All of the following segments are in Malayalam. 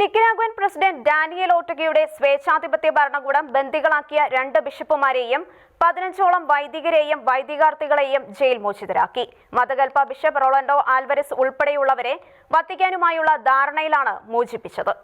നിക്കരാഗ്വൻ പ്രസിഡന്റ് ഡാനിയൽ ഓട്ടഗയുടെ സ്വേച്ഛാധിപത്യ ഭരണകൂടം ബന്ദികളാക്കിയ രണ്ട് ബിഷപ്പുമാരെയും പതിനഞ്ചോളം വൈദികരെയും വൈദികാർത്ഥികളെയും ജയിൽ മോചിതരാക്കി. മതകൽപ്പ ബിഷപ്പ് റൊളണ്ടോ ആൽവരസ് ഉൾപ്പെടെയുള്ളവരെ വത്തിക്കാനുമായുള്ള ധാരണയിലാണ് മോചിപ്പിച്ചത്.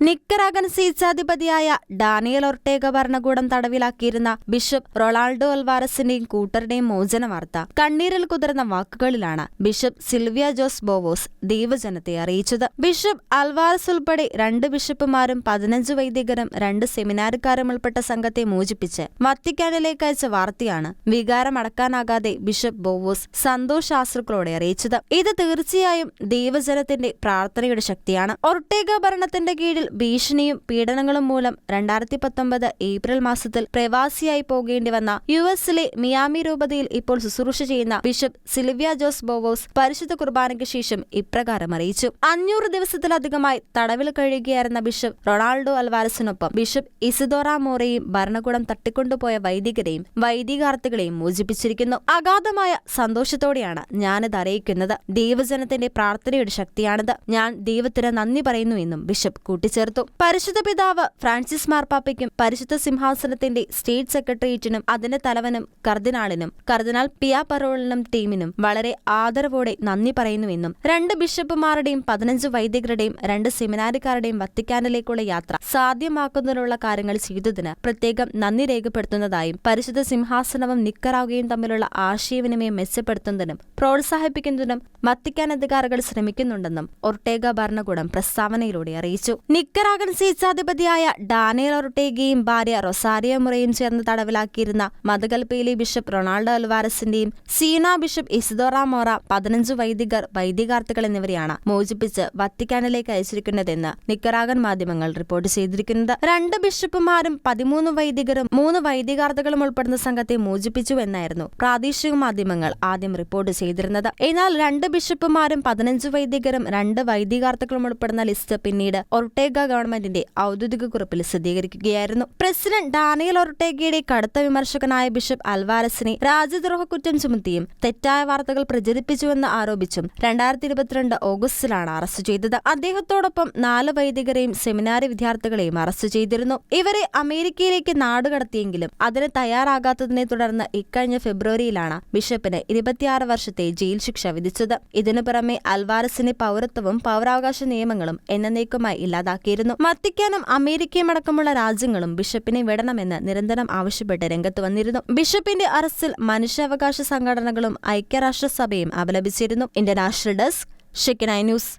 നിക്കറാഗൻ സ്വേച്ഛാധിപതിയായ ഡാനിയൽ ഒർട്ടേഗ ഭരണകൂടം തടവിലാക്കിയിരുന്ന ബിഷപ്പ് റൊണാൾഡോ അൽവാരസിന്റെയും കൂട്ടരുടെയും മോചന വാർത്ത കണ്ണീരിൽ കുതിർന്ന വാക്കുകളിലാണ് ബിഷപ്പ് സിൽവിയ ജോസ് ബോവോസ് ദൈവജനത്തെ അറിയിച്ചത്. ബിഷപ്പ് അൽവാരസ് ഉൾപ്പെടെ രണ്ട് ബിഷപ്പുമാരും പതിനഞ്ച് വൈദികരും രണ്ട് സെമിനാറുകാരും ഉൾപ്പെട്ട സംഘത്തെ മോചിപ്പിച്ച് വത്തിക്കാനിലേക്ക് അയച്ച വാർത്തയാണ് വികാരമടക്കാനാകാതെ ബിഷപ്പ് ബോവോസ് സന്തോഷാശ്രുക്കളോടെ അറിയിച്ചത്. ഇത് തീർച്ചയായും ദൈവജനത്തിന്റെ പ്രാർത്ഥനയുടെ ശക്തിയാണ്. ഒർട്ടേഗ ഭരണത്തിന്റെ കീഴിൽ ഭീഷണിയും പീഡനങ്ങളും മൂലം രണ്ടായിരത്തി പത്തൊമ്പത് ഏപ്രിൽ മാസത്തിൽ പ്രവാസിയായി പോകേണ്ടി വന്ന യു എസിലെ മിയാമി രൂപതയിൽ ഇപ്പോൾ ശുശ്രൂഷ ചെയ്യുന്ന ബിഷപ്പ് സിൽവിയ ജോസ് ബോവോസ് പരിശുദ്ധ കുർബാനയ്ക്ക് ശേഷം ഇപ്രകാരം അറിയിച്ചു. അഞ്ഞൂറ് ദിവസത്തിലധികമായി തടവിൽ കഴിയുകയായിരുന്ന ബിഷപ്പ് റൊണാൾഡോ അൽവാരസിനൊപ്പം ബിഷപ്പ് ഇസിദോറ മോറയും ഭരണകൂടം തട്ടിക്കൊണ്ടുപോയ വൈദികരെയും വൈദികാർത്ഥികളെയും മോചിപ്പിച്ചിരിക്കുന്നു. അഗാധമായ സന്തോഷത്തോടെയാണ് ഞാനിത് അറിയിക്കുന്നത്. ദൈവജനത്തിന്റെ പ്രാർത്ഥനയുടെ ശക്തിയാണിത്. ഞാൻ ദൈവത്തിന് നന്ദി പറയുന്നു എന്നും ബിഷപ്പ് കൂട്ടിച്ചേർത്തു. പരിശുദ്ധ പിതാവ് ഫ്രാൻസിസ് മാർപ്പാപ്പയ്ക്കും പരിശുദ്ധ സിംഹാസനത്തിന്റെ സ്റ്റേറ്റ് സെക്രട്ടേറിയറ്റിനും അതിന്റെ തലവനും കർദിനാളിനും കർദിനാൾ പിയാ പരോളിനും ടീമിനും വളരെ ആദരവോടെ നന്ദി പറയുന്നുവെന്നും രണ്ട് ബിഷപ്പുമാരുടെയും പതിനഞ്ച് വൈദികരുടെയും രണ്ട് സെമിനാരിക്കാരുടെയും വത്തിക്കാനിലേക്കുള്ള യാത്ര സാധ്യമാക്കുന്നതിനുള്ള കാര്യങ്ങൾ ചെയ്തതിന് പ്രത്യേകം നന്ദി രേഖപ്പെടുത്തുന്നതായും പരിശുദ്ധ സിംഹാസനവും നിക്കറാവുകയും തമ്മിലുള്ള ആശയവിനിമയം മെച്ചപ്പെടുത്തുന്നതിനും പ്രോത്സാഹിപ്പിക്കുന്നതിനും വത്തിക്കാൻ അധികാരികൾ ശ്രമിക്കുന്നുണ്ടെന്നും ഒർട്ടേഗ ഭരണകൂടം പ്രസ്താവനയിലൂടെ അറിയിച്ചു. നിക്കറാഗൻ സ്വേച്ഛാധിപതിയായ ഡാനിയൽ ഒർട്ടേഗയും ഭാര്യ റൊസാരിയോ മുറയും ചേർന്ന് തടവിലാക്കിയിരുന്ന മതകൽപ്പയിലെ ബിഷപ്പ് റൊണാൾഡോ അൽവാരസിന്റെയും സീന ബിഷപ്പ് ഇസിദോറ മോറ പതിനഞ്ച് വൈദികർ വൈദികാർത്ഥികൾ എന്നിവരെയാണ് മോചിപ്പിച്ച് വത്തിക്കാനിലേക്ക് അയച്ചിരിക്കുന്നതെന്ന് നിക്കറാഗൻ മാധ്യമങ്ങൾ റിപ്പോർട്ട് ചെയ്തിരിക്കുന്നത്. രണ്ട് ബിഷപ്പുമാരും പതിമൂന്ന് വൈദികരും മൂന്ന് വൈദികാർത്ഥികളും ഉൾപ്പെടുന്ന സംഘത്തെ മോചിപ്പിച്ചു എന്നായിരുന്നു പ്രാദേശിക മാധ്യമങ്ങൾ ആദ്യം റിപ്പോർട്ട് ചെയ്തിരുന്നത്. എന്നാൽ രണ്ട് ബിഷപ്പുമാരും പതിനഞ്ച് വൈദികരും രണ്ട് വൈദികാർത്ഥികളും ഉൾപ്പെടുന്ന ലിസ്റ്റ് പിന്നീട് ഒർട്ടേഗ ഗവൺമെന്റിന്റെ ഔദ്യോഗിക കുറിപ്പിൽ സ്ഥിരീകരിക്കുകയായിരുന്നു. പ്രസിഡന്റ് ഡാനിയൽ ഒർട്ടേഗയുടെ കടുത്ത വിമർശകനായ ബിഷപ്പ് അൽവാരസിനെ രാജ്യദ്രോഹ കുറ്റം ചുമത്തിയും തെറ്റായ വാർത്തകൾ പ്രചരിപ്പിച്ചുവെന്ന് ആരോപിച്ചും രണ്ടായിരത്തി ഇരുപത്തിരണ്ട് ഓഗസ്റ്റിലാണ് അറസ്റ്റ് ചെയ്തത്. അദ്ദേഹത്തോടൊപ്പം നാല് വൈദികരെയും സെമിനാരി വിദ്യാർത്ഥികളെയും അറസ്റ്റ് ചെയ്തിരുന്നു. ഇവരെ അമേരിക്കയിലേക്ക് നാടുകടത്തിയെങ്കിലും അതിന് തയ്യാറാകാത്തതിനെ തുടർന്ന് ഇക്കഴിഞ്ഞ ഫെബ്രുവരിയിലാണ് ബിഷപ്പിന് ഇരുപത്തിയാറ് വർഷത്തെ ജയിൽ ശിക്ഷ വിധിച്ചത്. ഇതിനു പുറമെ അൽവാരസിന്റെ പൗരത്വവും പൗരാവകാശ നിയമങ്ങളും എന്നേക്കുമായി ഇല്ലാതാക്കിയിരുന്നു വത്തിക്കാനും അമേരിക്കയും അടക്കമുള്ള രാജ്യങ്ങളും ബിഷപ്പിനെ വിടണമെന്ന് നിരന്തരം ആവശ്യപ്പെട്ട് രംഗത്ത് വന്നിരുന്നു. ബിഷപ്പിന്റെ അറസ്റ്റിൽ മനുഷ്യാവകാശ സംഘടനകളും ഐക്യരാഷ്ട്രസഭയും അപലപിച്ചിരുന്നു. ഇന്റർനാഷണൽ ഡെസ്ക് ഷിക്കനായി ന്യൂസ്.